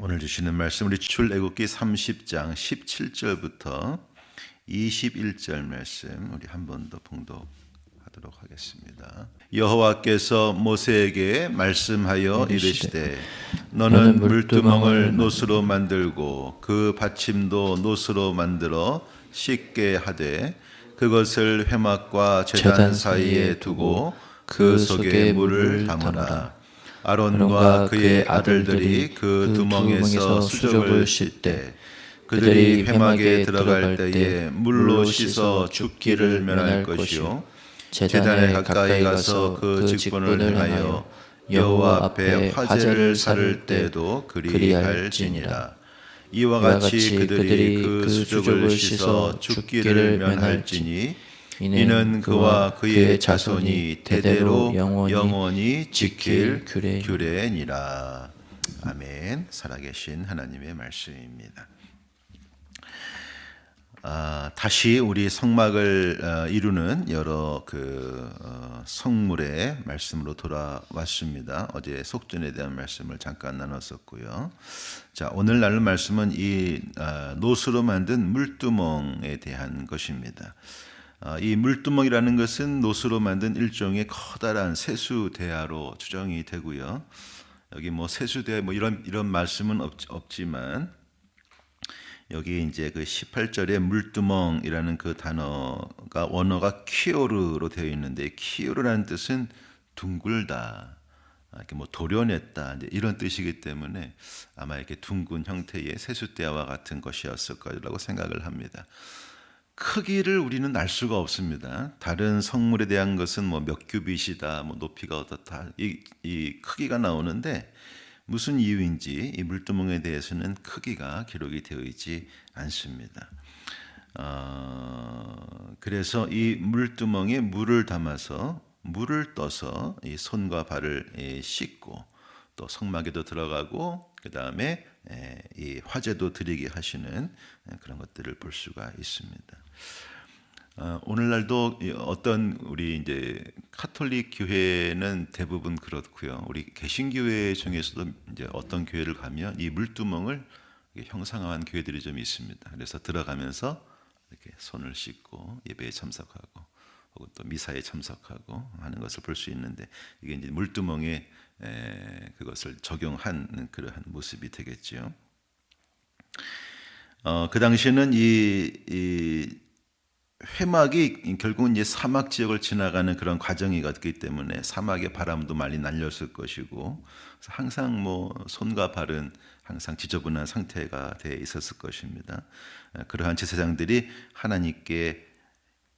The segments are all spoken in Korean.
오늘 주시는 말씀 우리 출애굽기 30장 17절부터 21절 말씀 우리 한 번 더 봉독하도록 하겠습니다. 여호와께서 모세에게 말씀하여 이르시되 너는 물두멍을 노스로 만들고 그 받침도 노스로 만들어 씻게 하되 그것을 회막과 제단 사이에 두고 그 속에 물을 담으라. 아론과 그의 아들들이 그 두멍에서 수족을 씻되 그들이 회막에 들어갈 때에 물로 씻어 죽기를 면할 것이요. 제단에 가까이 가서 그 직분을 행하여 여호와 앞에 화제를 살을 때에도 그리할지니라. 이와 같이 그들이 그 수족을 씻어 죽기를 면할지니 이는 그와 그의 자손이 대대로 영원히 지킬 규례니라. 아멘. 살아계신 하나님의 말씀입니다. 아, 다시 우리 성막을 어, 이루는 여러 그 어, 성물의 말씀으로 돌아왔습니다. 어제 속전에 대한 말씀을 잠깐 나눴었고요. 자, 오늘 나눌 말씀은 이 어, 노수로 만든 물두멍에 대한 것입니다. 아, 이 물두멍이라는 것은 노수로 만든 일종의 커다란 세수 대야로 추정이 되고요. 여기 뭐 세수 대야 뭐 이런 이런 말씀은 없, 없지만 여기 이제 그 18절에 물두멍이라는 그 단어가 원어가 키오르로 되어 있는데 키오르라는 뜻은 둥글다. 아, 이렇게 뭐 도려냈다 이런 뜻이기 때문에 아마 이렇게 둥근 형태의 세숫대야와 같은 것이었을 거라고 생각을 합니다. 크기를 우리는 알 수가 없습니다. 다른 성물에 대한 것은 뭐 몇 규빗이다, 뭐 높이가 어떻다 이, 이 크기가 나오는데 무슨 이유인지 이 물두멍에 대해서는 크기가 기록이 되어 있지 않습니다. 어, 그래서 이 물두멍에 물을 담아서 물을 떠서 이 손과 발을 씻고 또 성막에도 들어가고 그 다음에 이 화제도 드리게 하시는 그런 것들을 볼 수가 있습니다. 어, 오늘날도 어떤 우리 이제 카톨릭 교회는 대부분 그렇고요. 우리 개신교회 중에서도 이제 어떤 교회를 가면 이 물두멍을 형상화한 교회들이 좀 있습니다. 그래서 들어가면서 이렇게 손을 씻고 예배에 참석하고 혹은 또 미사에 참석하고 하는 것을 볼 수 있는데 이게 이제 물두멍에 그것을 적용한 그러한 모습이 되겠죠. 어, 그 당시에는 이, 이 회막이 결국은 이제 사막 지역을 지나가는 그런 과정이었기 때문에 사막의 바람도 많이 날렸을 것이고 항상 뭐 손과 발은 항상 지저분한 상태가 돼 있었을 것입니다. 그러한 제사장들이 하나님께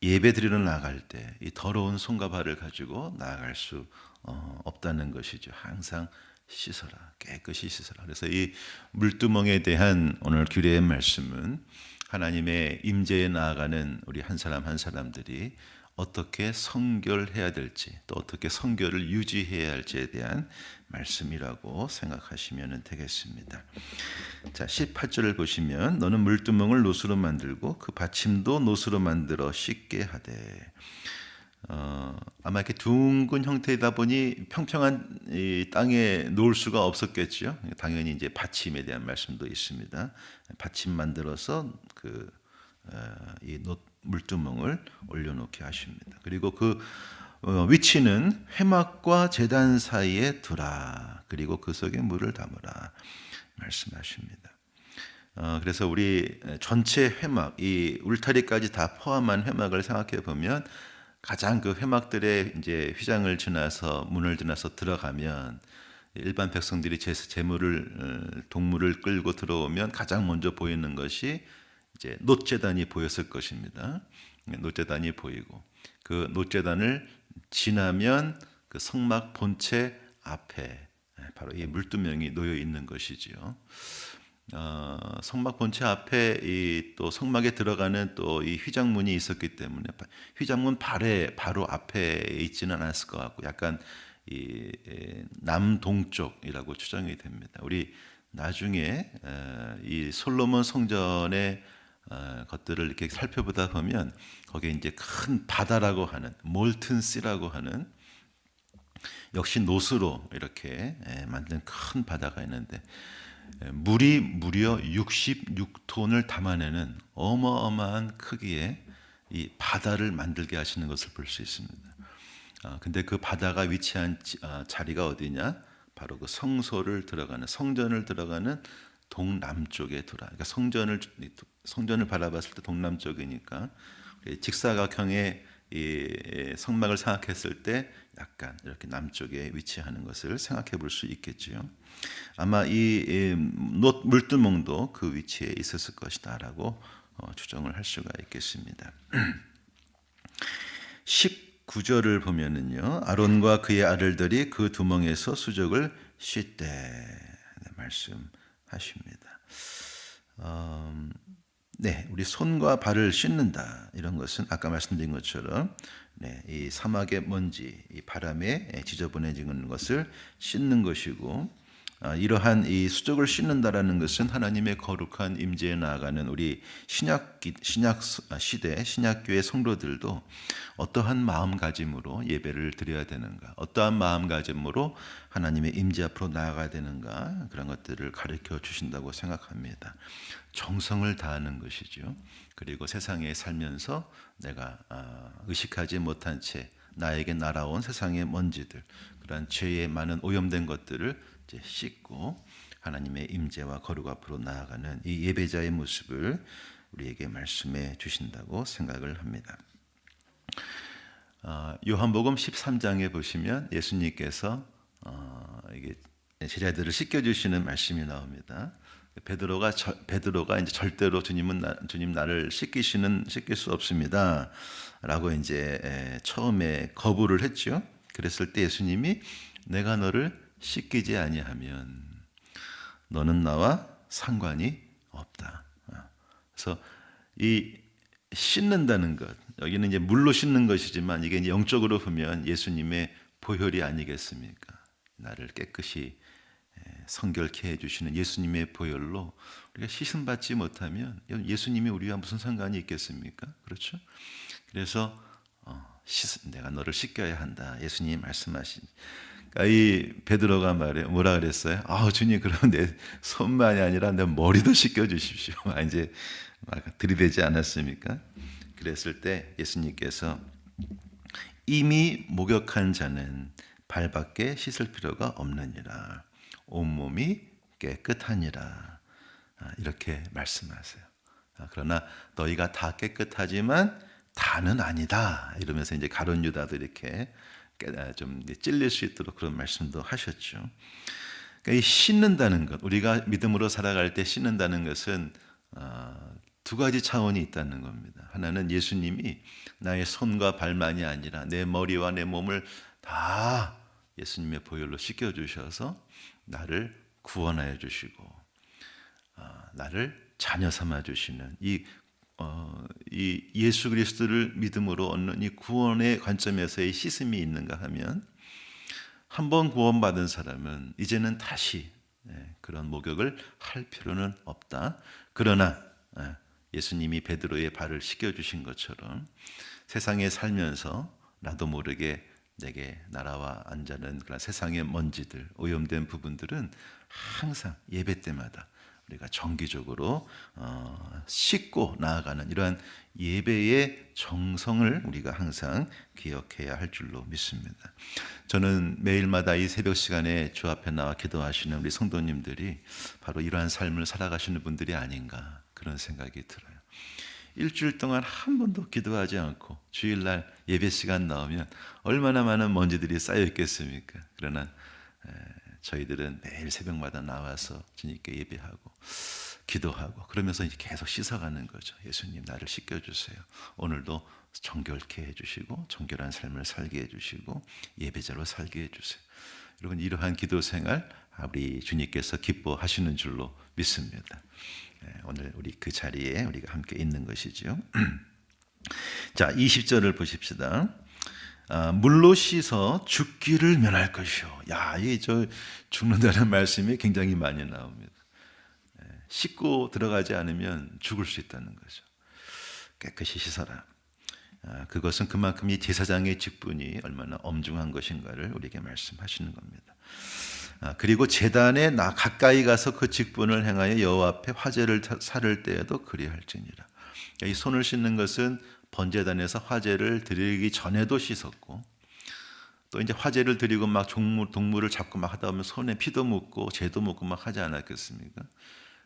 예배 드리러 나갈 때 이 더러운 손과 발을 가지고 나아갈 수 어, 없다는 것이죠. 항상 씻어라, 깨끗이 씻어라. 그래서 이 물두멍에 대한 오늘 규례의 말씀은 하나님의 임재에 나아가는 우리 한 사람 한 사람들이 어떻게 성결해야 될지 또 어떻게 성결을 유지해야 할지에 대한 말씀이라고 생각하시면 되겠습니다. 자, 18절을 보시면 너는 물두멍을 노수로 만들고 그 받침도 노수로 만들어 씻게 하되 어, 아마 이렇게 둥근 형태이다 보니 평평한 이 땅에 놓을 수가 없었겠죠. 당연히 이제 받침에 대한 말씀도 있습니다. 받침 만들어서 그이 어, 물두멍을 올려놓게 하십니다. 그리고 그 어, 위치는 회막과 제단 사이에 두라. 그리고 그 속에 물을 담으라 말씀하십니다. 어, 그래서 우리 전체 회막, 이 울타리까지 다 포함한 회막을 생각해 보면 가장 그 회막들의 이제 휘장을 지나서 문을 지나서 들어가면 일반 백성들이 제, 재물을 어, 동물을 끌고 들어오면 가장 먼저 보이는 것이 이제 노제단이 보였을 것입니다. 노제단이 보이고 그 노제단을 지나면 그 성막 본체 앞에 바로 이 물두명이 놓여 있는 것이지요. 어, 성막 본체 앞에 이 또 성막에 들어가는 또 이 휘장문이 있었기 때문에 휘장문 발에 바로 앞에 있지는 않았을 것 같고 약간 이 남동쪽이라고 추정이 됩니다. 우리 나중에 이 솔로몬 성전의 어, 것들을 이렇게 살펴보다 보면 거기에 이제 큰 바다라고 하는 몰튼시라고 하는 역시 노스로 이렇게 만든 큰 바다가 있는데 물이 무려 66톤을 담아내는 어마어마한 크기의 이 바다를 만들게 하시는 것을 볼 수 있습니다. 아, 근데 그 바다가 위치한 지- 아, 자리가 어디냐? 바로 그 성소를 들어가는 성전을 들어가는 동남쪽에 돌아. 그러니까 성전을 성전을 바라봤을 때 동남쪽이니까 이 직사각형의 이 성막을 생각했을 때 약간 이렇게 남쪽에 위치하는 것을 생각해 볼 수 있겠지요. 아마 이 물두멍도 그 위치에 있었을 것이다라고 어, 추정을 할 수가 있겠습니다. 19절을 보면은요. 아론과 그의 아들들이 그 두멍에서 수족을 씻되 네, 말씀하십니다. 음, 네, 우리 손과 발을 씻는다. 이런 것은 아까 말씀드린 것처럼 네, 이 사막의 먼지, 이 바람에 지저분해지는 것을 씻는 것이고 아, 이러한 이 수족을 씻는다라는 것은 하나님의 거룩한 임재에 나아가는 우리 신약 기- 신약 아, 시대 신약 교회 성도들도 어떠한 마음가짐으로 예배를 드려야 되는가, 어떠한 마음가짐으로 하나님의 임재 앞으로 나아가야 되는가 그런 것들을 가르쳐 주신다고 생각합니다. 정성을 다하는 것이죠. 그리고 세상에 살면서 내가 아, 의식하지 못한 채 나에게 날아온 세상의 먼지들, 그러한 죄에 많은 오염된 것들을 이제 씻고 하나님의 임재와 거룩 앞으로 나아가는 이 예배자의 모습을 우리에게 말씀해 주신다고 생각을 합니다. 어, 요한복음 13장에 보시면 예수님께서 어, 이게 제자들을 씻겨 주시는 말씀이 나옵니다. 베드로가 저, 베드로가 이제 절대로 주님은 나, 주님 나를 씻기시는 씻길 수 없습니다라고 이제 에, 처음에 거부를 했죠. 그랬을 때 예수님이 내가 너를 씻기지 아니하면 너는 나와 상관이 없다. 어. 그래서 이 씻는다는 것 여기는 이제 물로 씻는 것이지만 이게 이제 영적으로 보면 예수님의 보혈이 아니겠습니까? 나를 깨끗이 에, 성결케 해주시는 예수님의 보혈로 우리가 씻음 받지 못하면 예수님이 우리와 무슨 상관이 있겠습니까? 그렇죠? 그래서 어, 씻, 내가 너를 씻겨야 한다. 예수님이 말씀하신. 그러니까 이 베드로가 말해 뭐라 그랬어요? 아 주님 그러면 내 손만이 아니라 내 머리도 씻겨 주십시오. 아, 이제 막 들이대지 않았습니까? 그랬을 때 예수님께서 이미 목욕한 자는 발밖에 씻을 필요가 없느니라 온 몸이 깨끗하니라 아, 이렇게 말씀하세요. 아, 그러나 너희가 다 깨끗하지만 다는 아니다 이러면서 이제 가론 유다도 이렇게 깨- 아, 좀 이제 찔릴 수 있도록 그런 말씀도 하셨죠. 그러니까 이 씻는다는 것, 우리가 믿음으로 살아갈 때 씻는다는 것은 어, 두 가지 차원이 있다는 겁니다. 하나는 예수님이 나의 손과 발만이 아니라 내 머리와 내 몸을 다 예수님의 보혈로 씻겨 주셔서 나를 구원하여 주시고 어, 나를 자녀 삼아 주시는 이, 어, 이 예수 그리스도를 믿음으로 얻는 이 구원의 관점에서의 씻음이 있는가 하면 한 번 구원받은 사람은 이제는 다시 예, 그런 목욕을 할 필요는 없다. 그러나 예, 예수님이 베드로의 발을 씻겨 주신 것처럼 세상에 살면서 나도 모르게 내게 날아와 앉아는 그런 세상의 먼지들, 오염된 부분들은 항상 예배 때마다 우리가 정기적으로 어, 씻고 나아가는 이러한 예배의 정성을 우리가 항상 기억해야 할 줄로 믿습니다. 저는 매일마다 이 새벽 시간에 주 앞에 나와 기도하시는 우리 성도님들이 바로 이러한 삶을 살아가시는 분들이 아닌가 그런 생각이 들어요. 일주일 동안 한 번도 기도하지 않고 주일날 예배 시간 나오면 얼마나 많은 먼지들이 쌓여 있겠습니까? 그러나 에, 저희들은 매일 새벽마다 나와서 주님께 예배하고 기도하고 그러면서 이제 계속 씻어가는 거죠. 예수님 나를 씻겨주세요. 오늘도 정결케 해주시고 정결한 삶을 살게 해주시고 예배자로 살게 해주세요. 여러분 이러한 기도 생활 우리 주님께서 기뻐하시는 줄로 믿습니다. 예, 오늘 우리 그 자리에 우리가 함께 있는 것이죠. 자, 20절을 보십시다. 아, 물로 씻어 죽기를 면할 것이요. 야, 이게 저 죽는다는 말씀이 굉장히 많이 나옵니다. 예, 씻고 들어가지 않으면 죽을 수 있다는 거죠. 깨끗이 씻어라. 아, 그것은 그만큼 이 제사장의 직분이 얼마나 엄중한 것인가를 우리에게 말씀하시는 겁니다. 아, 그리고 재단에 나 가까이 가서 그 직분을 행하여 여호와 앞에 화제를 타- 살을 때에도 그리할지니라. 이 손을 씻는 것은 번제단에서 화제를 드리기 전에도 씻었고 또 이제 화제를 드리고 막 동물, 동물을 잡고 막 하다 보면 손에 피도 묻고 재도 묻고 막 하지 않았겠습니까?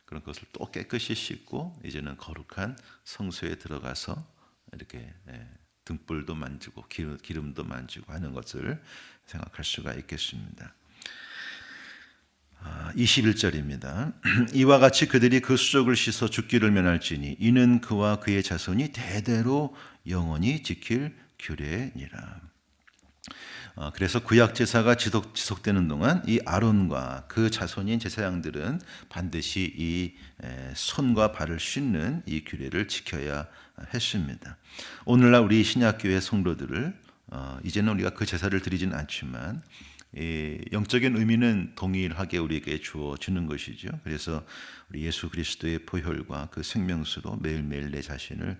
그런 것을 또 깨끗이 씻고 이제는 거룩한 성소에 들어가서 이렇게 예, 등불도 만지고 기름, 기름도 만지고 하는 것을 생각할 수가 있겠습니다. 아, 21절입니다. 이와 같이 그들이 그 수족을 씻어 죽기를 면할지니 이는 그와 그의 자손이 대대로 영원히 지킬 규례니라. 어, 그래서 구약 제사가 지속, 지속되는 동안 이 아론과 그 자손인 제사장들은 반드시 이 에, 손과 발을 씻는 이 규례를 지켜야 했습니다. 오늘날 우리 신약교회 성도들을 어, 이제는 우리가 그 제사를 드리진 않지만 이 영적인 의미는 동일하게 우리에게 주어지는 것이죠. 그래서 우리 예수 그리스도의 보혈과 그 생명수로 매일매일 내 자신을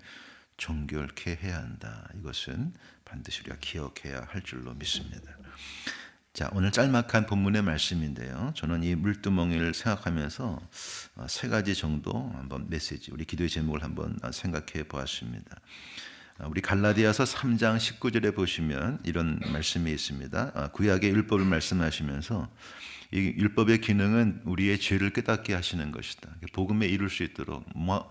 정결케 해야 한다. 이것은 반드시 우리가 기억해야 할 줄로 믿습니다. 자, 오늘 짤막한 본문의 말씀인데요. 저는 이 물두멍이를 생각하면서 어, 세 가지 정도 한번 메시지, 우리 기도의 제목을 한번 생각해 보았습니다. 아, 우리 갈라디아서 3장 19절에 보시면 이런 말씀이 있습니다. 아, 구약의 율법을 말씀하시면서 이 율법의 기능은 우리의 죄를 깨닫게 하시는 것이다. 복음에 이룰 수 있도록 뭐 어,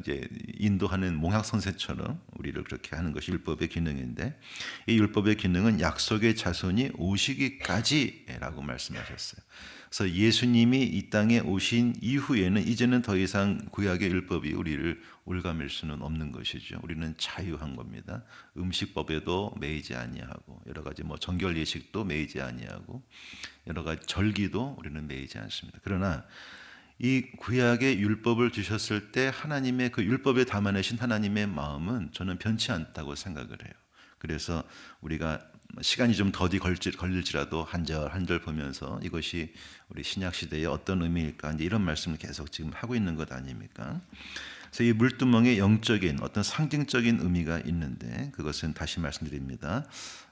이제 인도하는 몽학 선생처럼 우리를 그렇게 하는 것이 율법의 기능인데 이 율법의 기능은 약속의 자손이 오시기까지라고 말씀하셨어요. 그래서 예수님이 이 땅에 오신 이후에는 이제는 더 이상 구약의 율법이 우리를 올가맬 수는 없는 것이죠. 우리는 자유한 겁니다. 음식법에도 매이지 아니하고 여러 가지 뭐 정결 예식도 매이지 아니하고 여러 가지 절기도 우리는 매이지 않습니다. 그러나 이 구약의 율법을 주셨을 때 하나님의 그 율법에 담아내신 하나님의 마음은 저는 변치 않다고 생각을 해요. 그래서 우리가 시간이 좀 더디 걸릴지라도 한 절 한 절 보면서 이것이 우리 신약 시대의 어떤 의미일까 이제 이런 말씀을 계속 지금 하고 있는 것 아닙니까? 그래서 이 물두멍에 영적인 어떤 상징적인 의미가 있는데 그것은 다시 말씀드립니다.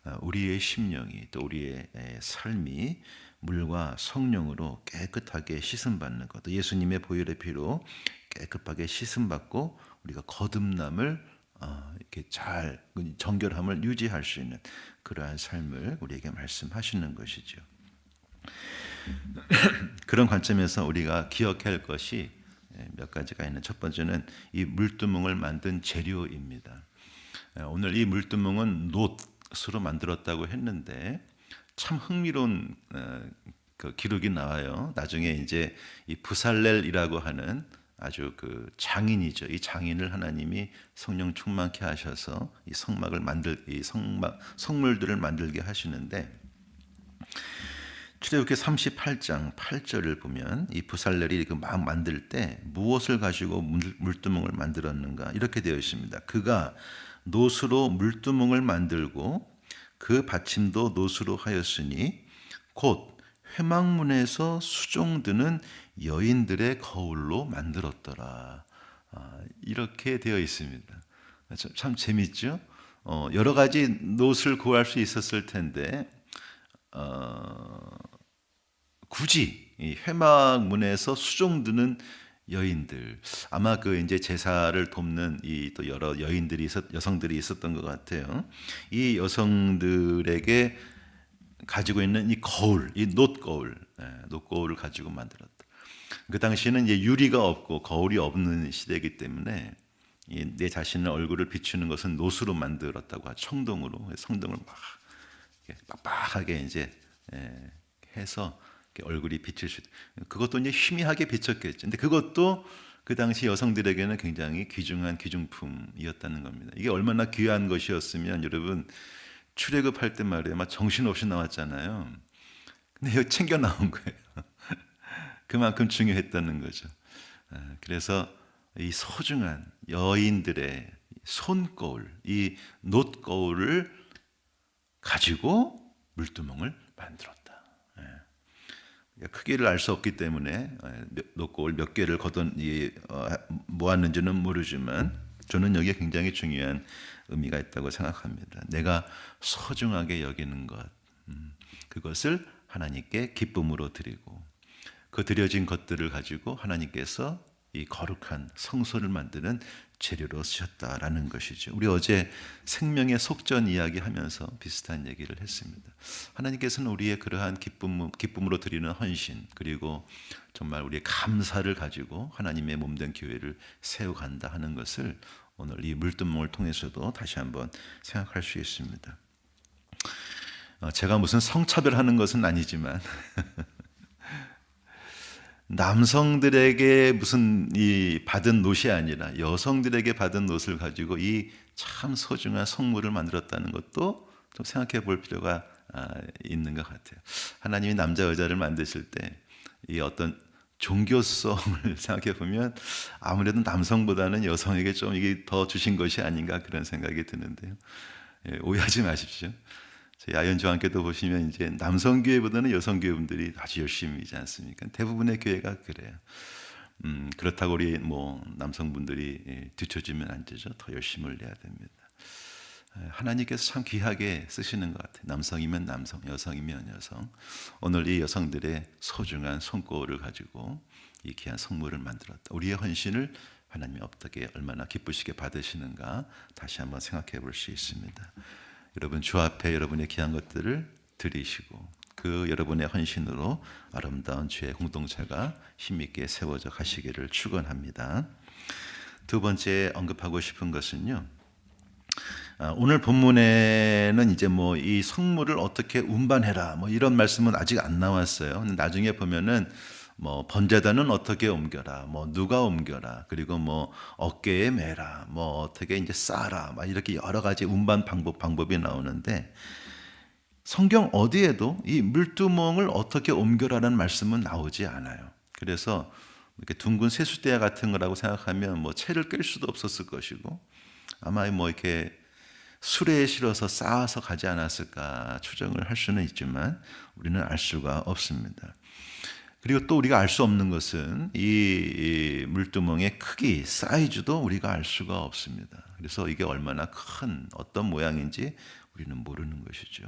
아, 우리의 심령이 또 우리의 삶이 물과 성령으로 깨끗하게 씻음 받는 것. 예수님의 보혈의 피로 깨끗하게 씻음 받고 우리가 거듭남을 어, 이렇게 잘 정결함을 유지할 수 있는 그러한 삶을 우리에게 말씀하시는 것이죠. 그런 관점에서 우리가 기억해야 할 것이 예, 몇 가지가 있는 첫 번째는 이 물두멍을 만든 재료입니다. 예, 오늘 이 물두멍은 놋으로 만들었다고 했는데 참 흥미로운 어, 그 기록이 나와요. 나중에 이제 이 부살렐이라고 하는 아주 그 장인이죠. 이 장인을 하나님이 성령 충만케 하셔서 이 성막을 만들 이 성막 성물들을 만들게 하시는데 출애굽기 38장 8절을 보면 이 부살렐이 그 막 만들 때 무엇을 가지고 물두멍을 만들었는가 이렇게 되어 있습니다. 그가 노수로 물두멍을 만들고 그 받침도 노수로 하였으니 곧 회막문에서 수종드는 여인들의 거울로 만들었더라. 아, 이렇게 되어 있습니다. 참, 참 재밌죠? 어, 여러 가지 노을 구할 수 있었을 텐데 어, 굳이 회막문에서 수종드는 여인들 아마 그 이제 제사를 돕는 이 또 여러 여인들이 있었 여성들이 있었던 것 같아요. 이 여성들에게 가지고 있는 이 거울, 이 놋거울, 예, 놋거울을 가지고 만들었다. 그 당시에는 이제 유리가 없고 거울이 없는 시대이기 때문에 내 자신의 얼굴을 비추는 것은 놋으로 만들었다고 하죠. 청동으로 성동을 막 빡빡하게 이제 예, 해서 얼굴이 비칠 수 있. 그것도 이제 희미하게 비쳤겠죠. 근데 그것도 그 당시 여성들에게는 굉장히 귀중한 귀중품이었다는 겁니다. 이게 얼마나 귀한 것이었으면 여러분 출애굽할 때 말이에요. 막 정신없이 나왔잖아요. 근데 이거 챙겨 나온 거예요. 그만큼 중요했다는 거죠. 아, 그래서 이 소중한 여인들의 손거울, 이 놋거울을 가지고 물두멍을 만들었다. 크기를 알 수 없기 때문에 놓고 몇 개를 거둬 어, 모았는지는 모르지만 저는 여기에 굉장히 중요한 의미가 있다고 생각합니다. 내가 소중하게 여기는 것, 음, 그것을 하나님께 기쁨으로 드리고 그 드려진 것들을 가지고 하나님께서 이 거룩한 성소를 만드는 재료로 쓰셨다라는 것이죠. 우리 어제 생명의 속전 이야기 하면서 비슷한 얘기를 했습니다. 하나님께서는 우리의 그러한 기쁨, 기쁨으로 드리는 헌신, 그리고 정말 우리의 감사를 가지고 하나님의 몸된 교회를 세워간다 하는 것을 오늘 이 물두멍을 통해서도 다시 한번 생각할 수 있습니다. 어, 제가 무슨 성차별하는 것은 아니지만 남성들에게 무슨 이 받은 노이 아니라 여성들에게 받은 노을 가지고 이 참 소중한 성물을 만들었다는 것도 좀 생각해 볼 필요가 아, 있는 것 같아요. 하나님이 남자 여자를 만드실 때 이 어떤 종교성을 생각해 보면 아무래도 남성보다는 여성에게 좀 이게 더 주신 것이 아닌가 그런 생각이 드는데요. 예, 오해하지 마십시오. 저희 아연조함께도 보시면 이제 남성 교회보다는 여성 교회분들이 아주 열심히지 않습니까? 대부분의 교회가 그래요. 음, 그렇다고 우리 뭐 남성분들이 예, 뒤처지면 안 되죠. 더 열심을 내야 됩니다. 예, 하나님께서 참 귀하게 쓰시는 것 같아요. 남성이면 남성, 여성이면 여성. 오늘 이 여성들의 소중한 손꼽을 가지고 이 귀한 성물을 만들었다. 우리의 헌신을 하나님이 어떻게 얼마나 기쁘시게 받으시는가 다시 한번 생각해 볼 수 있습니다. 여러분 주 앞에 여러분의 귀한 것들을 드리시고 그 여러분의 헌신으로 아름다운 주의 공동체가 힘있게 세워져 가시기를 축원합니다. 두 번째 언급하고 싶은 것은요. 아, 오늘 본문에는 이제 뭐 이 성물을 어떻게 운반해라 뭐 이런 말씀은 아직 안 나왔어요. 나중에 보면은 뭐 번제단은 어떻게 옮겨라, 뭐 누가 옮겨라, 그리고 뭐 어깨에 매라, 뭐 어떻게 이제 싸라, 막 이렇게 여러 가지 운반 방법 방법이 나오는데 성경 어디에도 이 물두멍을 어떻게 옮겨라는 말씀은 나오지 않아요. 그래서 이렇게 둥근 세수대야 같은 거라고 생각하면 뭐 채를 끌 수도 없었을 것이고 아마 뭐 이렇게 수레에 실어서 쌓아서 가지 않았을까 추정을 할 수는 있지만 우리는 알 수가 없습니다. 그리고 또 우리가 알 수 없는 것은 이 물두멍의 크기, 사이즈도 우리가 알 수가 없습니다. 그래서 이게 얼마나 큰 어떤 모양인지 우리는 모르는 것이죠.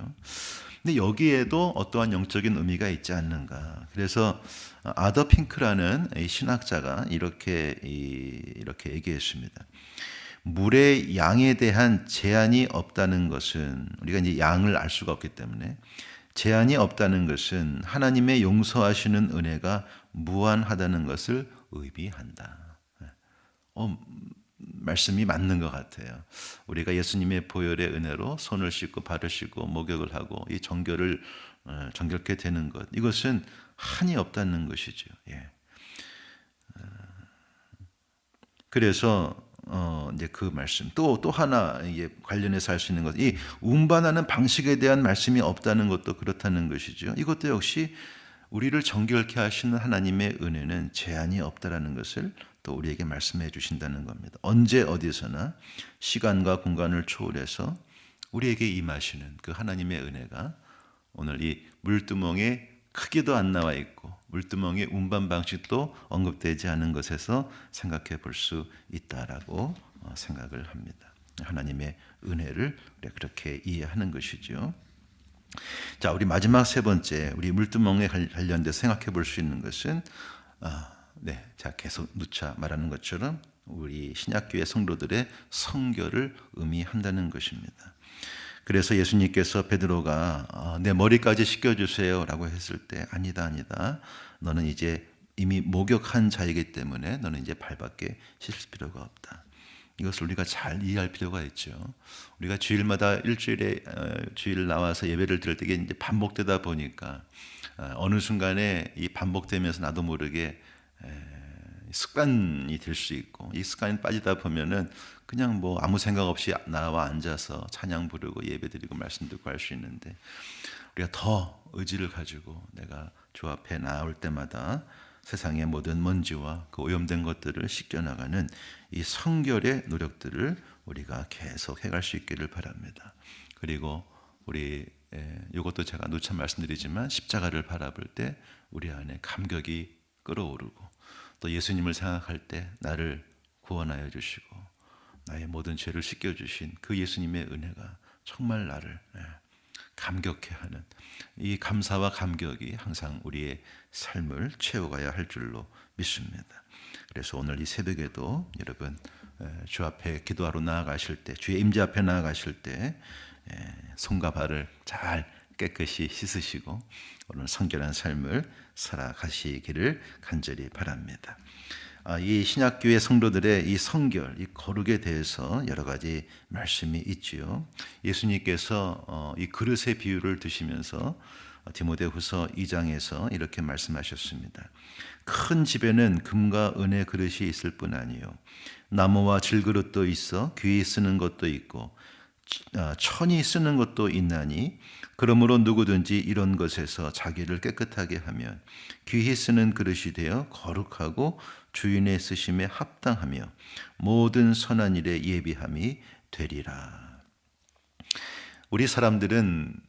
근데 여기에도 어떠한 영적인 의미가 있지 않는가. 그래서 아더 핑크라는 신학자가 이렇게 이렇게 얘기했습니다. 물의 양에 대한 제한이 없다는 것은 우리가 이제 양을 알 수가 없기 때문에 제한이 없다는 것은 하나님의 용서하시는 은혜가 무한하다는 것을 의미한다. 어, 말씀이 맞는 것 같아요. 우리가 예수님의 보혈의 은혜로 손을 씻고 발을 씻고 목욕을 하고 이 정결을 어, 정결케 되는 것 이것은 한이 없다는 것이죠. 예. 어, 그래서 어 이제 그 말씀 또또 하나 이게 관련해서 할 수 있는 것, 이 운반하는 방식에 대한 말씀이 없다는 것도 그렇다는 것이죠. 이것도 역시 우리를 정결케 하시는 하나님의 은혜는 제한이 없다라는 것을 또 우리에게 말씀해 주신다는 겁니다. 언제 어디서나 시간과 공간을 초월해서 우리에게 임하시는 그 하나님의 은혜가 오늘 이 물두멍에 크기도 안 나와 있고 물두멍의 운반 방식도 언급되지 않은 것에서 생각해 볼 수 있다라고 어, 생각을 합니다. 하나님의 은혜를 그렇게 이해하는 것이죠. 자, 우리 마지막 세 번째, 우리 물두멍에 관련돼서 생각해 볼 수 있는 것은, 아, 네, 자 계속 누차 말하는 것처럼 우리 신약교회 성도들의 성결을 의미한다는 것입니다. 그래서 예수님께서 베드로가 어, 내 머리까지 씻겨주세요라고 했을 때 아니다 아니다 너는 이제 이미 목욕한 자이기 때문에 너는 이제 발밖에 씻을 필요가 없다. 이것을 우리가 잘 이해할 필요가 있죠. 우리가 주일마다 일주일에 어, 주일 나와서 예배를 드릴 때 이제 반복되다 보니까 어, 어느 순간에 이 반복되면서 나도 모르게 습관이 될 수 있고 이 습관이 빠지다 보면은 그냥 뭐 아무 생각 없이 나와 앉아서 찬양 부르고 예배 드리고 말씀 듣고 할 수 있는데 우리가 더 의지를 가지고 내가 주 앞에 나올 때마다 세상의 모든 먼지와 그 오염된 것들을 씻겨나가는 이 성결의 노력들을 우리가 계속 해갈 수 있기를 바랍니다. 그리고 우리 이것도 제가 누차 말씀드리지만 십자가를 바라볼 때 우리 안에 감격이 끌어오르고 또 예수님을 생각할 때 나를 구원하여 주시고 나의 모든 죄를 씻겨 주신 그 예수님의 은혜가 정말 나를 감격해 하는 이 감사와 감격이 항상 우리의 삶을 채워가야 할 줄로 믿습니다. 그래서 오늘 이 새벽에도 여러분 에, 주 앞에 기도하러 나아가실 때 주의 임재 앞에 나아가실 때 에, 손과 발을 잘 깨끗이 씻으시고 오늘 성결한 삶을 살아가시기를 간절히 바랍니다. 아, 이 신약교회 성도들의 이 성결, 이 거룩에 대해서 여러 가지 말씀이 있지요. 예수님께서 어, 이 그릇의 비유를 드시면서 디모데후서 2장에서 이렇게 말씀하셨습니다. 큰 집에는 금과 은의 그릇이 있을 뿐 아니요 나무와 질그릇도 있어 귀히 쓰는 것도 있고 아, 천이 쓰는 것도 있나니 그러므로 누구든지 이런 것에서 자기를 깨끗하게 하면 귀히 쓰는 그릇이 되어 거룩하고 주인의 쓰심에 합당하며 모든 선한 일에 예비함이 되리라. 우리 사람들은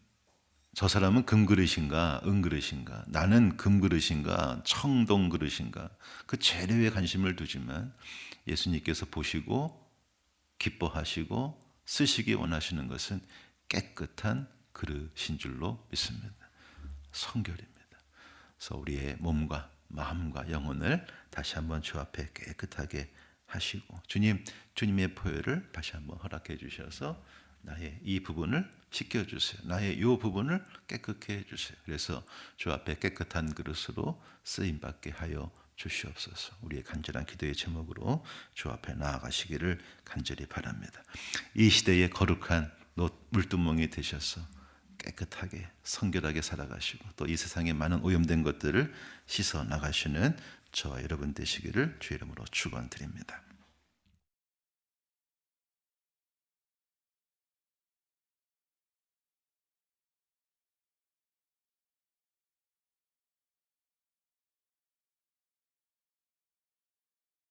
저 사람은 금그릇인가 은그릇인가 나는 금그릇인가 청동그릇인가 그 재료에 관심을 두지만 예수님께서 보시고 기뻐하시고 쓰시기 원하시는 것은 깨끗한 그릇인 줄로 믿습니다. 성결입니다. 그래서 우리의 몸과 마음과 영혼을 다시 한번 주 앞에 깨끗하게 하시고 주님 주님의 포효를 다시 한번 허락해 주셔서 나의 이 부분을 씻겨 주세요. 나의 이 부분을 깨끗게 해 주세요. 그래서 주 앞에 깨끗한 그릇으로 쓰임 받게 하여 주시옵소서. 우리의 간절한 기도의 제목으로 주 앞에 나아가시기를 간절히 바랍니다. 이 시대의 거룩한 노- 물두멍이 되셔서 깨끗하게 성결하게 살아가시고 또 이 세상에 많은 오염된 것들을 씻어 나가시는 저와 여러분 되시기를 주 이름으로 축원드립니다.